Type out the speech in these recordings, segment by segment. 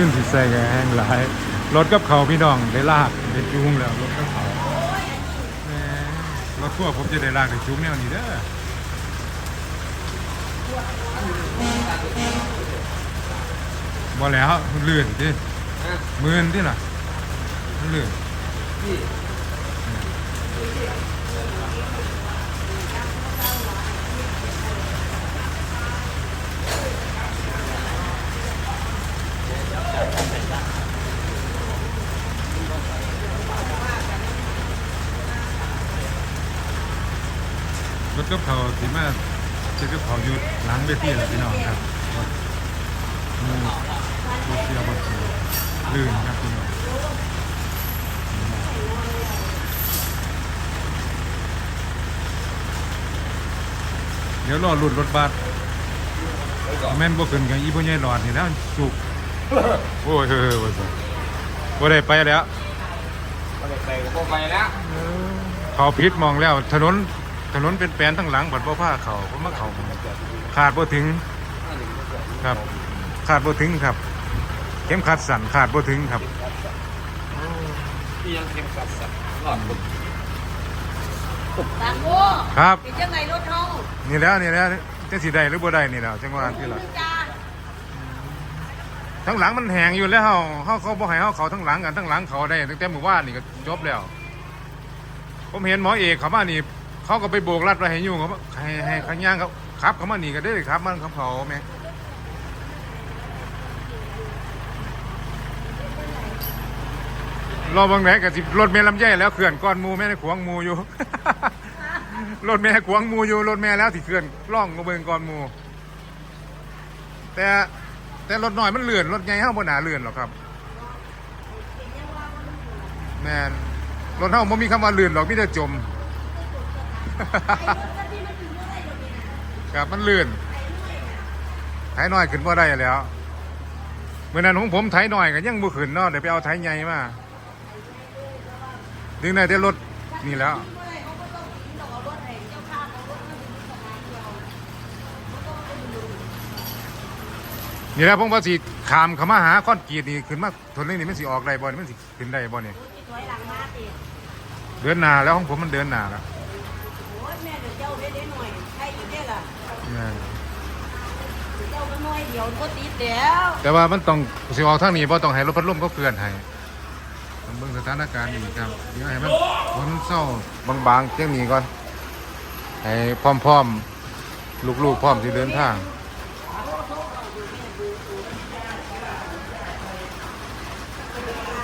ขึ้นสิใส่แกแห้งหลาย รถกับเขาพี่น้องได้ลากได้จูงแล้วรถกับเขาแหมรถทั่วผมจะได้ลากได้จูงแนวนี้เด้อบ่แล้วมันลื่อนดิมือนที่ล่ะมันลื่อน รถกับเขาที่มาจะกับเขาอยู่หลังเวทีแหละพี่น้องครับรถมือรถเสียบนสีลื่นครับพี่น้องเดี๋ยวรอหลุดรถบัสแม่นบ่ขึ้นกับอีพ่อใหญ่หลอดนี่นะสุกโอ้ยเฮ้ยว่าซั่นบ่ได้ไปแล้วไปไปก็ไปแล้วเขาพิษมองแล้วถนน ถนนเป็นแปลนทั้งหลังบัดบ่ผ้าเขาเพราะมาเขาขาดบ่ถึงครับ ขาดบ่ถึงครับ เข็มขัดสั่นขาดบ่ถึงครับที่ยังเข็มขัดสัตว์หลอดบุกบางโมครับเป็นยังไงรถเฮานี่แล้วนี่แล้วจังสิได้หรือบ่ได้นี่แล้วจังว่าที่ละจ้าทั้งหลังมันแหงอยู่แล้วเฮาเฮาเขาบ่ให้เฮาเขาทั้งหลังกันทั้งหลังเขาได้ตั้งแต่เมื่อวานนี่ก็จบแล้ว ผมเห็นหมอเอกเขามานี่ เขาก็ไปโบกรัดไว้ให้ยู่เขาให้ให้ข้างย่างเขาขับเขามาหนี่ก็ได้เลยครับมันเขาเขาแม่งรอบางไหนกับสิรถเมล์ลำไยแล้วเขื่อนก้อนมูแม่ได้ขวางมูอยู่ รถแม่ขวางมูอยู่รถแม่แล้วที่เขื่อนล่องกระเบิงก้อนมู แต่แต่รถหน้อยมันเลื่อนรถใหญ่ห้าบนหนาเลื่อนหรอกครับแม่นรถเท่ามันมีคำว่าเลื่อนหรอกมีแต่จม ครับมันเลื่อนไถน้อยขึ้นบ่ได้แล้วเมื่อนั้นของผมไถน้อยก็ยังบ่ขึ้นเนาะเดี๋ยวไปเอาไถใหญ่มาดึงได้แต่รถนี่แล้วนี่แหล้วผมว่าสิขามขามาหาคอนกรีตนี่ขึ้นมาทนเลยนี่มันสิออกได้บ่นี่มันสิขึ้นได้บ่นี่ยเดินหนาแล้วของผมมันเดินหนาแล้ว แม่เดี๋ยวเจ้าได้ได้หน่อยใช่อยู่ได้ล่ะแม่นเจ้าก็น้อยเดียวก็ติดแล้วแต่ว่ามันต้องสิออกทางนี้บ่ต้องให้รถพัดลมเขาเคลื่อนให้ต้องเบิ่งสถานการณ์อีกครับเดี๋ยวให้มันฝนเศร้าบางๆเที่ยงนี้ก่อนให้พร้อมๆลูกๆพร้อมสิเดินทาง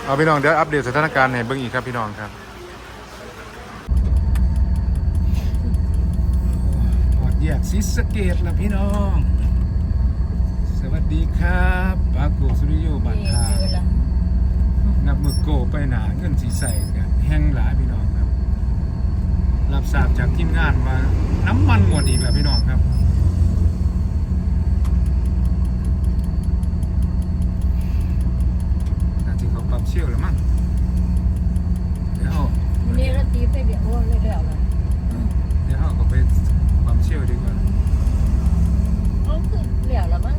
เอาพี่น้องเดี๋ยวอัปเดตสถานการณ์ให้เบิ่งอีกครับพี่น้องครับอด แยกซิสเกตละพี่น้อง สวัสดีครับปาโกสุริโยบันทานับมือโกไปหนาเงินสีใสกันแห้งหลายพี่น้องครับ รับทราบจากทีมงานว่าน้ำมันหมดอีกแล้วพี่น้องครับ น่าจะเขาปรับเชี่ยวแล้วมั้งเดี๋ยวเอา นี่รถตีไปเดี๋ยวว่าเลยแล้วล่ะ เดี๋ยวเอาเขาไปปรับเชี่ยวดีกว่า เออคือเหลียวแล้วมั้ง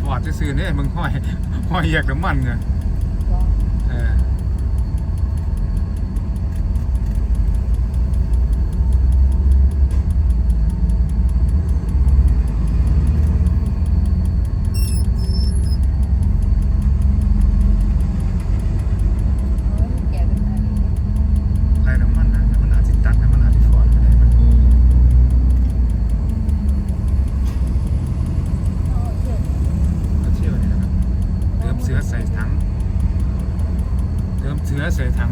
ฟอร์ดจะ ซื้อเนี่ยมึงห้อยห้อยแยกน้ำมันไงออไล่น้ำมันนะน้ำมันอาจจะตักน้ำมันอาจจะฟอร์ดก็ได้มันเอาเชี่ยวนี่นะครับเติมเสือใส่ถังเติมเสือใส่ถัง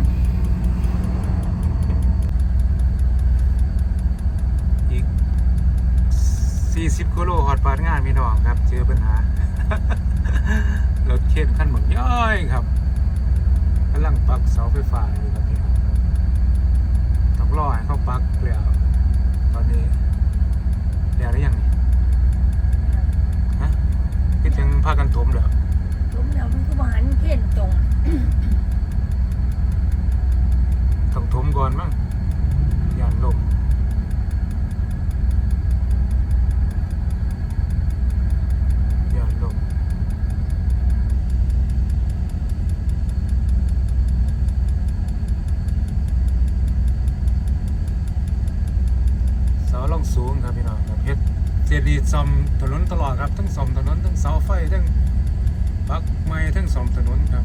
อีก 40กิโลหอดปาดงานพี่น้องครับ เจอปัญหารถเข็นขั้นหมึกย่อยครับกำลังปักเสาไฟฟ้าอยู่ครับพี่น้องต้องรอให้เขาปักแล้ว ซ่อมถนนตลอดครับทั้งซ่อมถนนทั้งเสาไฟทั้งปักไม้ทั้งซ่อมถนนครับ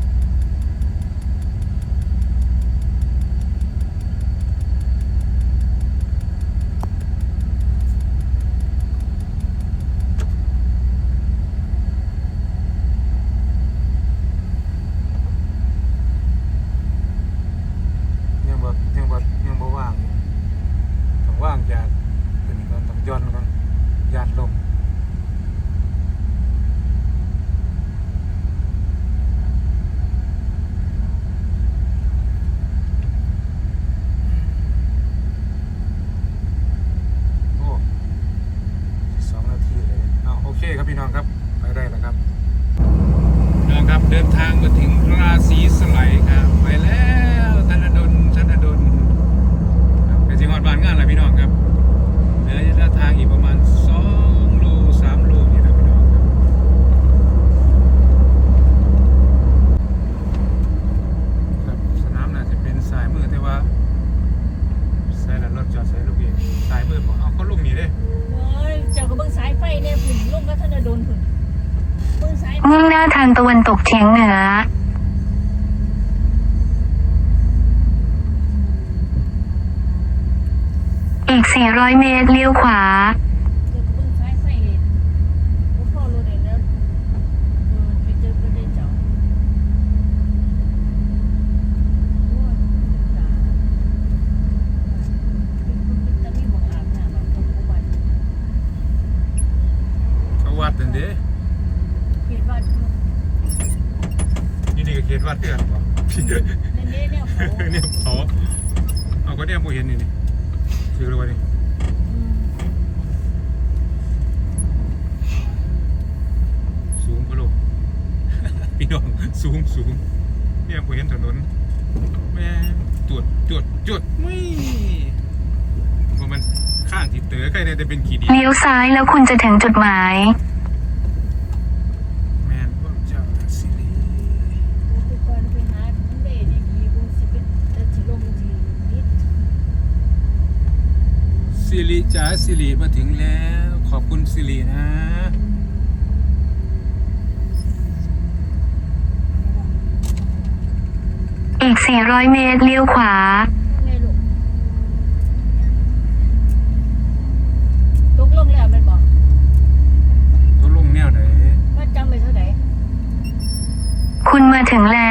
ทางตะวันตกเฉียงเหนือ อีก 400 เมตรเลี้ยวขวา ดวัดเดือนบ่พี่เนี่ยเนี่ยเนี่ยเขาเอาก็เนี่ยบ่เห็นนี่นี่คืออะไรนี่สูงพะโลกพี่น้องสูงสูงเนี่ยบ่เห็นถนนแม่จุดจุดจุดไม่เพราะมันข้างที่เต๋อใกล้ได้แต่เป็นขีดเลี้ยวซ้ายแล้วคุณจะถึงจุดหมาย สิริจ๋าสิริมาถึงแล้ว ขอบคุณสิรินะอีกสี่ร้อยเมตร เลี้ยวขวา ตกลงแล้วมันบอกตกลงแนวไหน ว่าจำไปเท่าไหร่ คุณมาถึงแล้ว